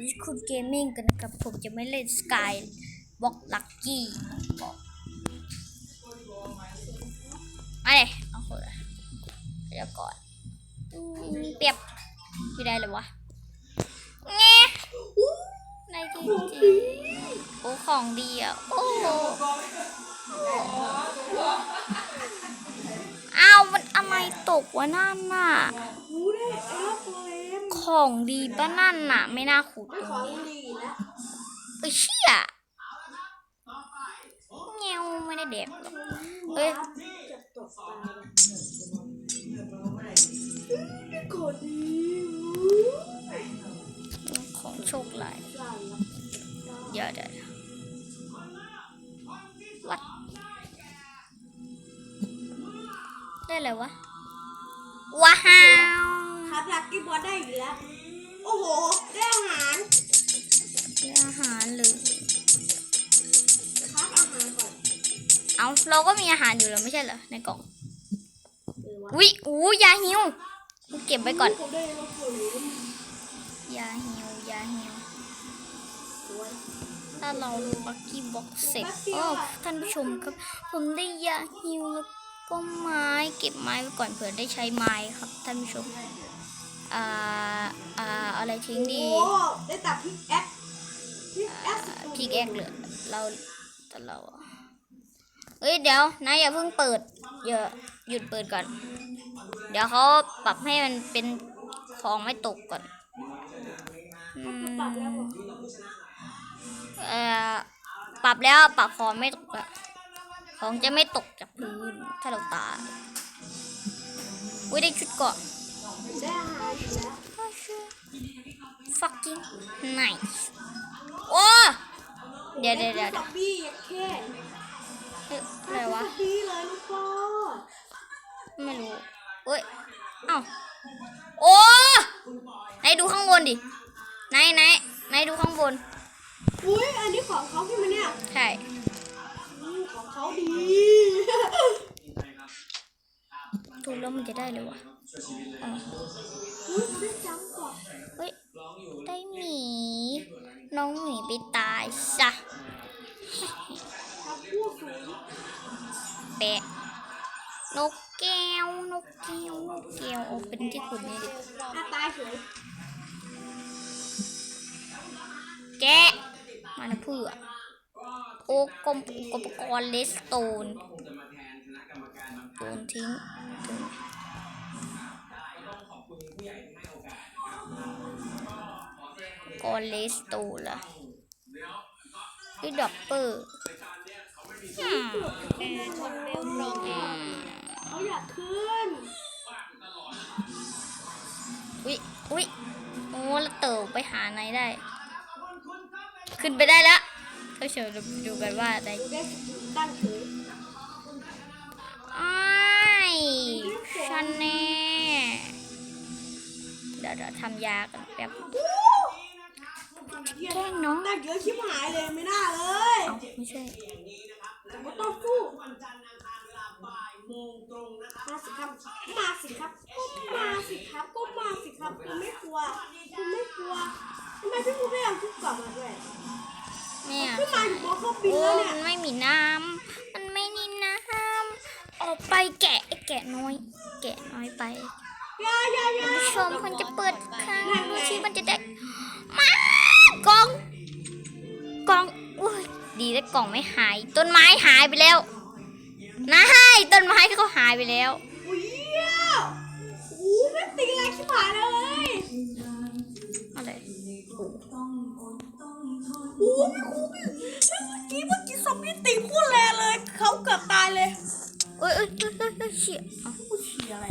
ดิสคุณเกมมิ่งกันนะครับ ผมจะไม่เล่นสกายบล็อกลักกี้บอกมาเลยเอาคนละเดี๋ยวก่อนเปียบไม่ได้เลยวะแง่ได้จริงจริงโอ้ของดีอะ โอ้โหอ้าวมันอะไรตกวะนั่นน่ะ ของดีปะนั่นน่ะ ไม่น่าขุดไม่ตขรองนี้ดีนะเอ้ยเชี่ยเงี้ยวไม่ได้เด็กหรอกเฮ้ยจะตกตายกด เอาเราก็มีอาหารอยู่แล้วไม่ใช่เหรอในกล่องเออวะวิอู้ยาหิวกูเก็บไว้ก่อนผมได้เอฟโฟเรมยาหิวยาหิวสวยถ้าเราลักกี้บ็อกเสร็จโอ้ท่านผู้ชมครับ ผมได้ยาฮิวแล้วก็ไม้เก็บไม้ไว้ก่อนเผื่อได้ใช้ไม้ครับท่านผู้ชมอ่าอ่าอะไรทิ้งดีโอ้ได้ตับพิกแอคพิกแอคพีกแอกเหลือเราแต่เราอะ เอ้ยเดี๋ยวนายอย่าเพิ่งเปิดอย่าหยุดเปิดก่อน เดี๋ยวเขาปรับให้มันเป็นของไม่ตกก่อนอเอเอ่อปรับแล้วปรับของไม่ตกอะของจะไม่ตกจากพื้นถ้าเราตายอุ้ยได้ชุดเกาะได้อาหารอีกแล้ว fucking nice โอ้เดี๋ยวเดี๋ยวเดี๋ยว อมบี้ยัดแค่เอ๊ะอะไรวะซอมบี้เลยลูกพ่อไม่รู้เอ้ยเอ้าโอ้ไหนดูข้างบนดิไหนไหนไหนดูข้างบนอุ้ยอันนี้ของเขาใช่ไหมเนี่ยใช่อืมของเขาดีถูกแล้วมันจะได้เลยวะอ๋ออุ้ยได้จังก่อนเฮ้ยได้หมีน้องหมีไปตายซะถ้าพูดสูง แปะ นกแก้ว นกแก้ว นกแก้วเอาเป็นที่ขุดนี่ดิหน้าตายเฉยแกะมานะเพื่อโอ้กลมอุปกรณ์เลสโตนโยนทิ้งทิ้งกอนเลสโตนล่ะที่ดับเปอร์ อืมอืมเขาอยากขึ้น อุ๊ยอุ๊ยโอ้แล้วเติบไปหาไหนได้ ขึ้นไปได้แล้วเท่าเชียวดูกันว่าได้ตั้งเฉยอ้ชันแน่เดี๋ยวเดี๋ยวทำยากันแป๊บแกล้งน้องตั้งเยอะชิบหายเลยไม่น่าเลย ไม่ใช่ แต่ก็ต้องสู้มาสิครับ มาสิครับ ก็มาสิครับก็มาสิครับคุณไม่กลัวคุณไม่กลัวทำไมพี่คุณไม่เอาชุดกลับมาด้วยเนี่ยพี่มาอยู่บนเครื่องบินโอ้แล้วเนี่ยมันไม่มีน้ำมันไม่มีน้ำออกไปแกะไอ้แกะน้อย แกะน้อยไป อยาอยาอยา ผู้ชมคนจะเปิดข้างดูชิมันจะได้ แต่กล่องไม่หาย ต้นไม้หายไปแล้วนายต้นไม้เขาหายไปแล้วอุ้ยโอ้ไม่ตีแรงชิบหายเลยอะไรโอ้ไม่คุ้มเมื่อกี้เมื่อกี้ซอมบี้ตีพูดแรงเลยเขาเกือบตายเลยเอ้ยเอ้ยเอ้ยเอ้ยเอ้ยเชี่ยเอาผู้เชียอะไร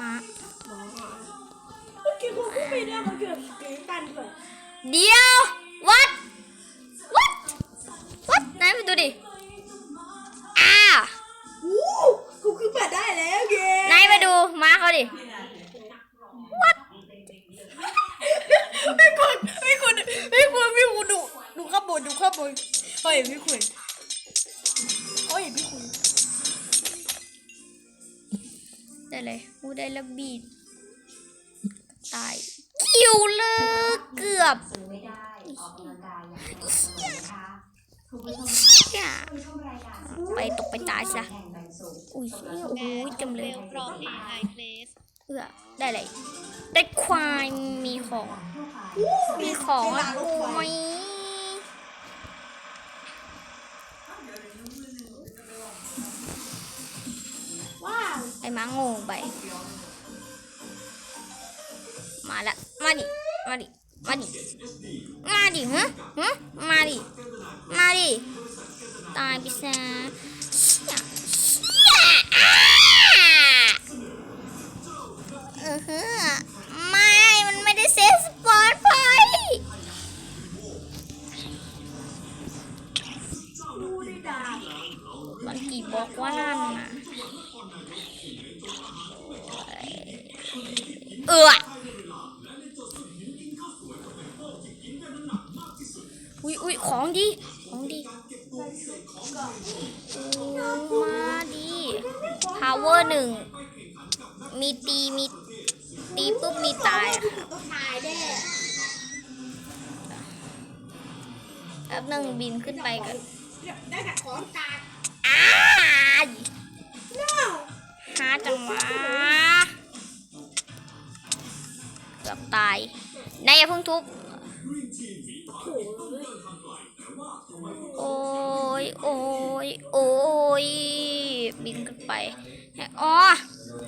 มาเมื่อกี้เขาพูดไม่ได้เขาเกือบเกยตันเลยเดียว ดนายไปดูดิ อ่าโอ้เขาคือแบบได้แล้วเย้นายมาดูมาเขาดิไม่ควรไม่ควรไม่ควรไม่ควรดูดูข้างบนดูข้างบนเฮ้ยไม่ควรเฮ้ยไม่ควรได้เลยกูได้แล้วบีดตาย คิวเลยเกือบ ไปตกไปตายซะอุ้ยโอ้โหจำเลยฟรอมไฮเพลสเพื่อได้อะไรได้ควายมีของ มีของอะกูไหมว้าวไอ้ม้างงไป มาละ มาดิ มาดิ มาดิ มาดิฮะฮะมาดิ มาดิ ตายไปซะเชี่ยเชี่ยอ้าเออฮะไม่ มันไม่ได้เซฟสปอร์ตไฟดูได้ดาบมันกี่บล็อกว่านั่นน่ะเอออุ้ยอุ้ยของดีของดีโอ้ มาดี power หนึ่ง มีตี มีตีปุ๊บมีตายอะค่ะก็ตายแน่แป๊บหนึ่งบินขึ้นไปกันได้แต่ของกากอ้ายน้าวหาจังหวะเกือบตายนายอย่าเพิ่งทุบ โอ้ยโอ้ยบินขึ้นไปอ๋อ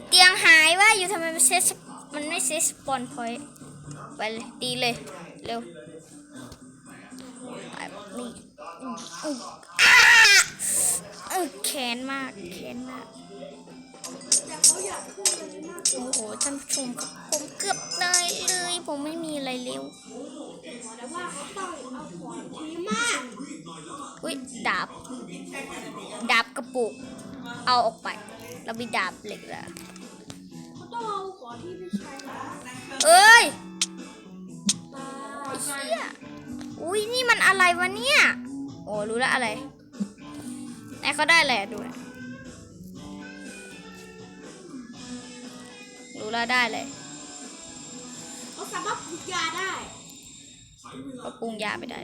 เตียงหายว่าอยู่ทำไมมันเซตมันไม่เซตสปอนพอยต์ไปเลยตีเลยเร็วไปนี่อืมอืมอ้าเออแค้นมากแค้นมากแต่เขาอยากพูดอะไรมากโอ้โหท่านผู้ชมครับผมเกือบตายเลย ผมไม่มีอะไรเร็ว แต่ว่าเขาต้องเอาของทีมากอุ้ยดาบ ดาบกระปุก เอาออกไป เรามีดาบเหล็กแล้วเขาต้องเอาของที่ไม่ใช้มาเอ้ยตาไอ้เชี่ยอุ้ยนี่มันอะไรวะเนี่ย โอ้รู้แล้วอะไรไหนเขาได้อะไรอะดูนะรู้แล้วได้เลยเขาสามารถปลูกยาได้ เอารุงยาไปได้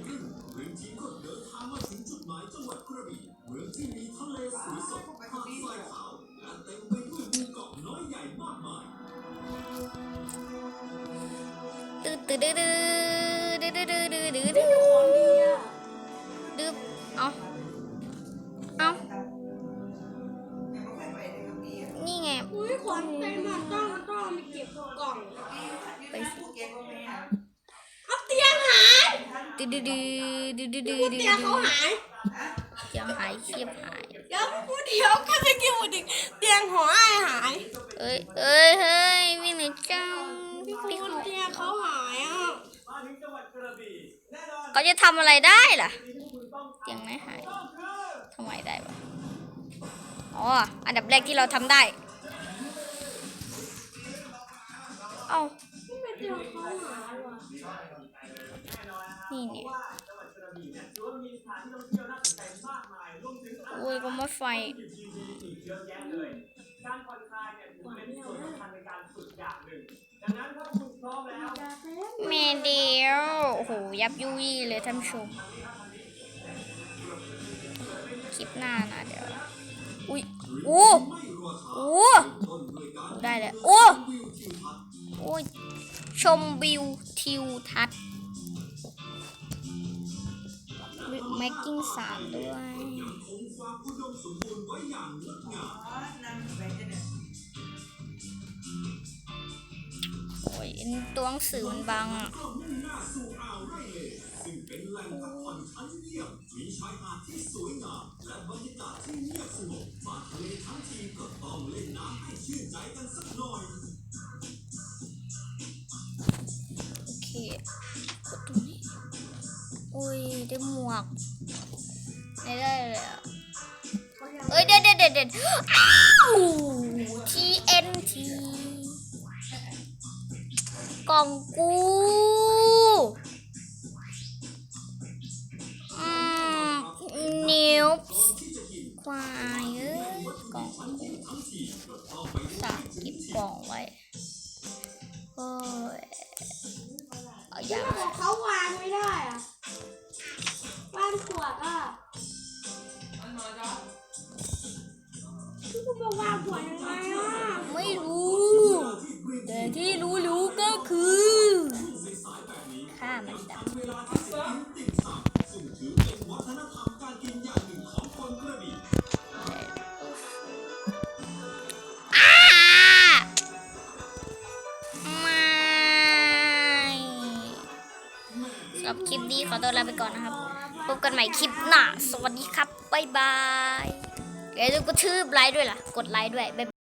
ตืดตืดตืดตืดตืดตืดตืด ดื้อดื้อดื้อดื้อดื้อดื้อพูดดื้อเตียงเขาหายเตียงหายเชียบหายเดี๋ยวพูดเดียวก็จะกินหมดอีกเตียงหออ้ายหายเอ้ยเอ้ยเฮ้ยวิ่งหนีเจ้าพี่พี่คุเขาณเตียงเขาหายอะเขาจะทำอะไรได้ล่ะเตียงไหนหายทำไมได้วะอ๋ออันดับแรกที่เราทำได้ เอ้า นี่เนี่ยโอ้ยก็มาไฟเนกม่ฟังมเมดียวโอ้โหยับยุยี่เลยท่านชมคลิปหน้านะเดี๋ยวอุ้ยโอ้โอ้ได้เลยโอ้โอ้ยชมวิวทิวทัศน์ แม็กกิ้งสามด้วยโอ้ยตัวหนังสือมันบังอะโอเค ยได้หมวกได้ได้เลยอะเอ้ยเด็ดเด็ดเด็ดเด็ดอ้าว TNT กล่องกูอืมนิ้วควายเอ้ยกล่องกูสากเก็บกล่องไว้เฮ้ยเอาอย่างบอกเขาวางไม่ได้อะ ขวดอะคุณบอกว่าขวดยังไงอะไม่รู้ แต่ที่รู้รู้ก็คือข้ามันดับสำหรับคลิปนี้ขอตัวลาไปก่อนนะครับ พบกันใหม่คลิปหน้า สวัสดีครับ บ๊ายบายอย่าลืมกดชื่อไลค์ด้วยล่ะ กดไลค์ด้วยบ๊ายบาย